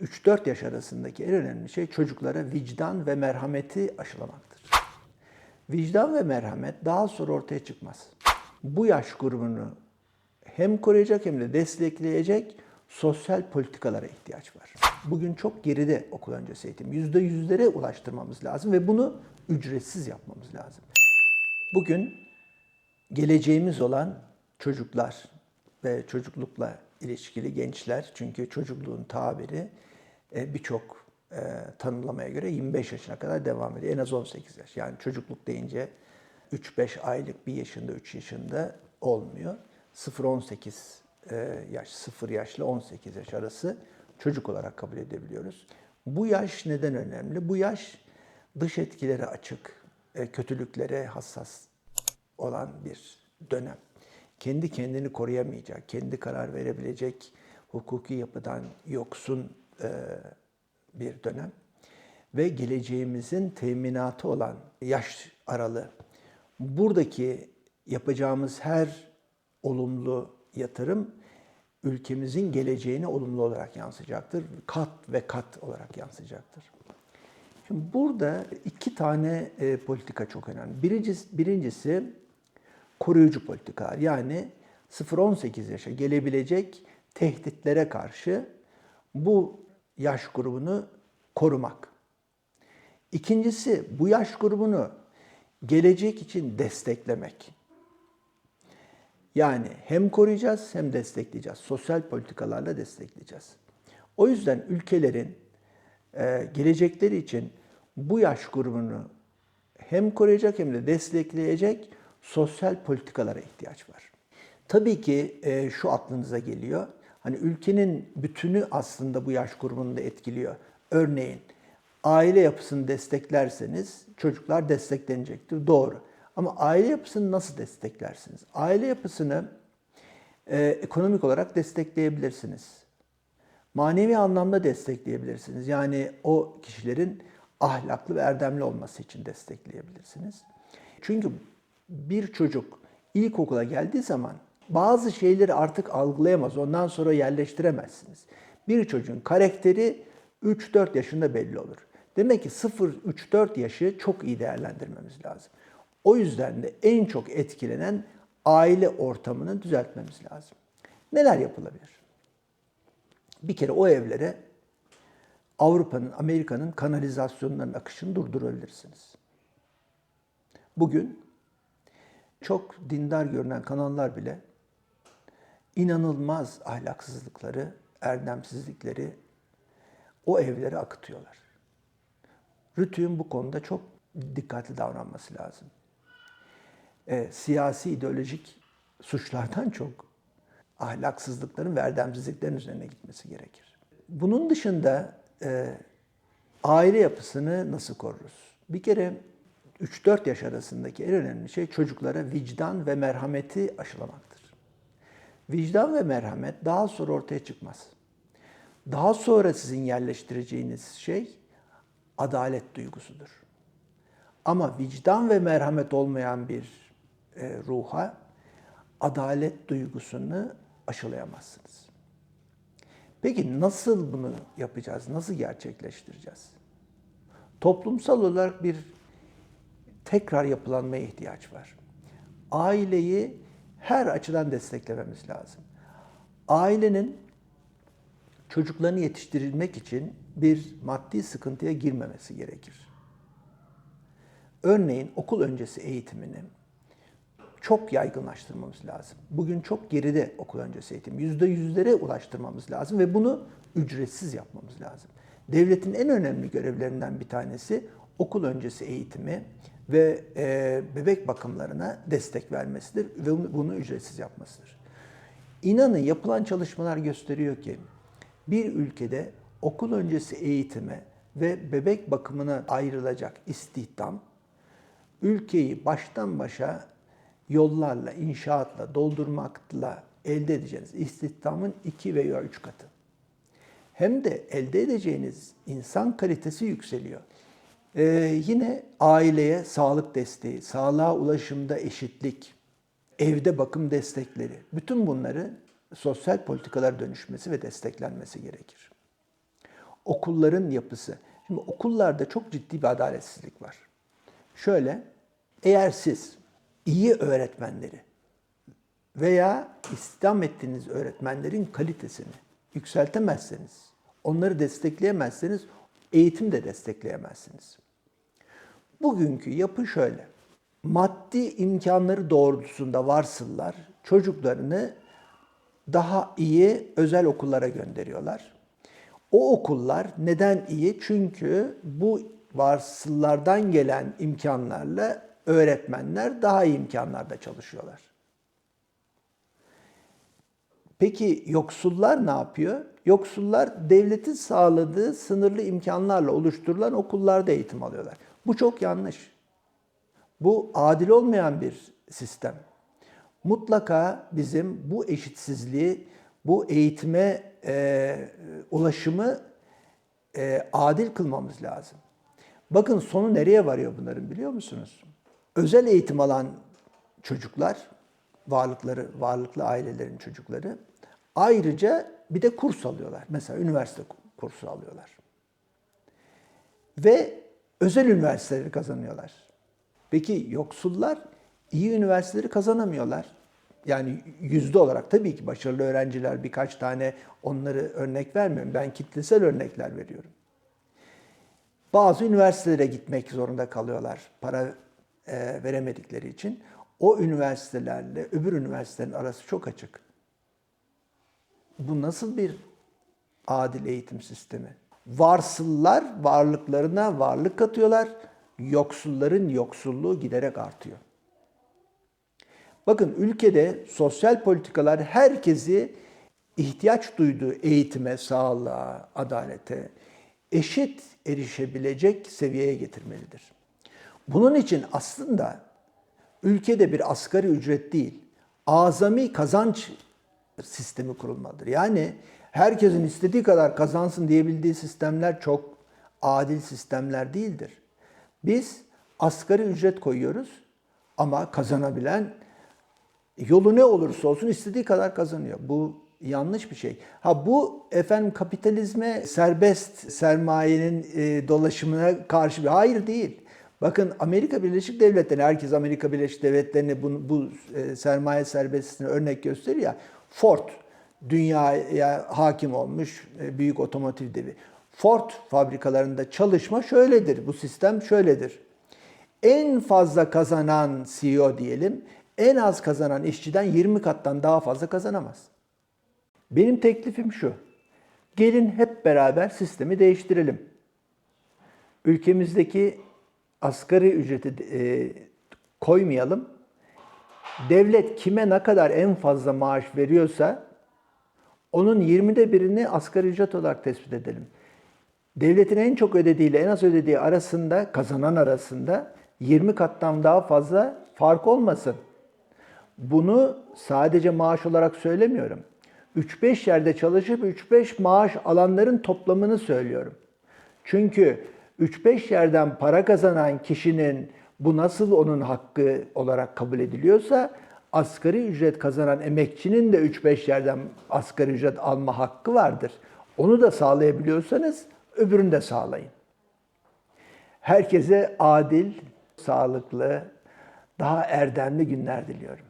3-4 yaş arasındaki en önemli şey çocuklara vicdan ve merhameti aşılamaktır. Vicdan ve merhamet daha sonra ortaya çıkmaz. Bu yaş grubunu hem koruyacak hem de destekleyecek sosyal politikalara ihtiyaç var. Bugün çok geride okul öncesi eğitim. Yüzde yüzlere ulaştırmamız lazım ve bunu ücretsiz yapmamız lazım. Bugün geleceğimiz olan çocuklar ve çocuklukla ilişkili gençler çünkü çocukluğun tabiri birçok e, tanımlamaya göre 25 yaşına kadar devam ediyor. En az 18 yaş. Yani çocukluk deyince 3-5 aylık, 1 yaşında, 3 yaşında olmuyor. 0-18 e, yaş, 0 yaşla 18 yaş arası çocuk olarak kabul edebiliyoruz. Bu yaş neden önemli? Bu yaş dış etkilere açık, e, kötülüklere hassas olan bir dönem. Kendi kendini koruyamayacak, kendi karar verebilecek hukuki yapıdan yoksun e, bir dönem. Ve geleceğimizin teminatı olan yaş aralığı. Buradaki yapacağımız her olumlu yatırım ülkemizin geleceğine olumlu olarak yansıyacaktır. Kat ve kat olarak yansıyacaktır. Şimdi burada iki tane e, politika çok önemli. Birincisi, birincisi koruyucu politikalar. Yani 0-18 yaşa gelebilecek tehditlere karşı bu yaş grubunu korumak. İkincisi bu yaş grubunu gelecek için desteklemek. Yani hem koruyacağız hem destekleyeceğiz. Sosyal politikalarla destekleyeceğiz. O yüzden ülkelerin e, gelecekleri için bu yaş grubunu hem koruyacak hem de destekleyecek sosyal politikalara ihtiyaç var. Tabii ki e, şu aklınıza geliyor. Hani ülkenin bütünü aslında bu yaş grubunu da etkiliyor. Örneğin aile yapısını desteklerseniz çocuklar desteklenecektir. Doğru. Ama aile yapısını nasıl desteklersiniz? Aile yapısını e, ekonomik olarak destekleyebilirsiniz. Manevi anlamda destekleyebilirsiniz. Yani o kişilerin ahlaklı ve erdemli olması için destekleyebilirsiniz. Çünkü bir çocuk ilkokula geldiği zaman bazı şeyleri artık algılayamaz. Ondan sonra yerleştiremezsiniz. Bir çocuğun karakteri 3-4 yaşında belli olur. Demek ki 0-3-4 yaşı çok iyi değerlendirmemiz lazım. O yüzden de en çok etkilenen aile ortamını düzeltmemiz lazım. Neler yapılabilir? Bir kere o evlere Avrupa'nın, Amerika'nın kanalizasyonlarının akışını durdurabilirsiniz. Bugün çok dindar görünen kanallar bile inanılmaz ahlaksızlıkları, erdemsizlikleri o evlere akıtıyorlar. Rütü'nün bu konuda çok dikkatli davranması lazım. E, siyasi, ideolojik suçlardan çok ahlaksızlıkların ve erdemsizliklerin üzerine gitmesi gerekir. Bunun dışında e, aile yapısını nasıl koruruz? Bir kere 3-4 yaş arasındaki en önemli şey çocuklara vicdan ve merhameti aşılamaktır. Vicdan ve merhamet daha sonra ortaya çıkmaz. Daha sonra sizin yerleştireceğiniz şey adalet duygusudur. Ama vicdan ve merhamet olmayan bir e, ruha adalet duygusunu aşılayamazsınız. Peki nasıl bunu yapacağız? Nasıl gerçekleştireceğiz? Toplumsal olarak bir tekrar yapılanmaya ihtiyaç var. Aileyi her açıdan desteklememiz lazım. Ailenin çocuklarını yetiştirilmek için bir maddi sıkıntıya girmemesi gerekir. Örneğin okul öncesi eğitimini çok yaygınlaştırmamız lazım. Bugün çok geride okul öncesi eğitim. Yüzde yüzlere ulaştırmamız lazım ve bunu ücretsiz yapmamız lazım. Devletin en önemli görevlerinden bir tanesi okul öncesi eğitimi ve e, bebek bakımlarına destek vermesidir ve bunu ücretsiz yapmasıdır. İnanın yapılan çalışmalar gösteriyor ki bir ülkede okul öncesi eğitime ve bebek bakımına ayrılacak istihdam ülkeyi baştan başa yollarla, inşaatla, doldurmakla elde edeceğiniz istihdamın iki veya üç katı. Hem de elde edeceğiniz insan kalitesi yükseliyor. Ee, yine aileye sağlık desteği, sağlığa ulaşımda eşitlik, evde bakım destekleri, bütün bunları sosyal politikalar dönüşmesi ve desteklenmesi gerekir. okulların yapısı. Şimdi okullarda çok ciddi bir adaletsizlik var. Şöyle, eğer siz iyi öğretmenleri veya istihdam ettiğiniz öğretmenlerin kalitesini yükseltemezseniz, onları destekleyemezseniz eğitim de destekleyemezsiniz. Bugünkü yapı şöyle. Maddi imkanları doğrultusunda varsıllar çocuklarını daha iyi özel okullara gönderiyorlar. O okullar neden iyi? Çünkü bu varsıllardan gelen imkanlarla öğretmenler daha iyi imkanlarda çalışıyorlar. Peki yoksullar ne yapıyor? Yoksullar devletin sağladığı sınırlı imkanlarla oluşturulan okullarda eğitim alıyorlar. Bu çok yanlış. Bu adil olmayan bir sistem. Mutlaka bizim bu eşitsizliği, bu eğitime e, ulaşımı e, adil kılmamız lazım. Bakın sonu nereye varıyor bunların biliyor musunuz? Özel eğitim alan çocuklar, varlıkları, varlıklı ailelerin çocukları ayrıca bir de kurs alıyorlar. Mesela üniversite kursu alıyorlar. Ve özel üniversiteleri kazanıyorlar. Peki yoksullar iyi üniversiteleri kazanamıyorlar. Yani yüzde olarak tabii ki başarılı öğrenciler birkaç tane onları örnek vermiyorum. Ben kitlesel örnekler veriyorum. Bazı üniversitelere gitmek zorunda kalıyorlar para e, veremedikleri için. O üniversitelerle öbür üniversitelerin arası çok açık. Bu nasıl bir adil eğitim sistemi? Varsıllar varlıklarına varlık katıyorlar. Yoksulların yoksulluğu giderek artıyor. Bakın ülkede sosyal politikalar herkesi ihtiyaç duyduğu eğitime, sağlığa, adalete eşit erişebilecek seviyeye getirmelidir. Bunun için aslında ülkede bir asgari ücret değil, azami kazanç sistemi kurulmalıdır. Yani herkesin istediği kadar kazansın diyebildiği sistemler çok adil sistemler değildir. Biz asgari ücret koyuyoruz ama kazanabilen yolu ne olursa olsun istediği kadar kazanıyor. Bu yanlış bir şey. Ha bu efendim kapitalizme serbest sermayenin e, dolaşımına karşı bir hayır değil. Bakın Amerika Birleşik Devletleri, herkes Amerika Birleşik Devletleri'ne bu, bu e, sermaye serbestliğine örnek gösteriyor ya. Ford dünyaya hakim olmuş e, büyük otomotiv devi. Ford fabrikalarında çalışma şöyledir, bu sistem şöyledir. En fazla kazanan CEO diyelim, en az kazanan işçiden 20 kattan daha fazla kazanamaz. Benim teklifim şu. Gelin hep beraber sistemi değiştirelim. Ülkemizdeki asgari ücreti e, koymayalım. Devlet kime ne kadar en fazla maaş veriyorsa onun 20'de birini asgari ücret olarak tespit edelim. Devletin en çok ödediği ile en az ödediği arasında, kazanan arasında 20 kattan daha fazla fark olmasın. Bunu sadece maaş olarak söylemiyorum. 3-5 yerde çalışıp 3-5 maaş alanların toplamını söylüyorum. Çünkü 3-5 yerden para kazanan kişinin bu nasıl onun hakkı olarak kabul ediliyorsa asgari ücret kazanan emekçinin de 3-5 yerden asgari ücret alma hakkı vardır. Onu da sağlayabiliyorsanız öbürünü de sağlayın. Herkese adil, sağlıklı, daha erdemli günler diliyorum.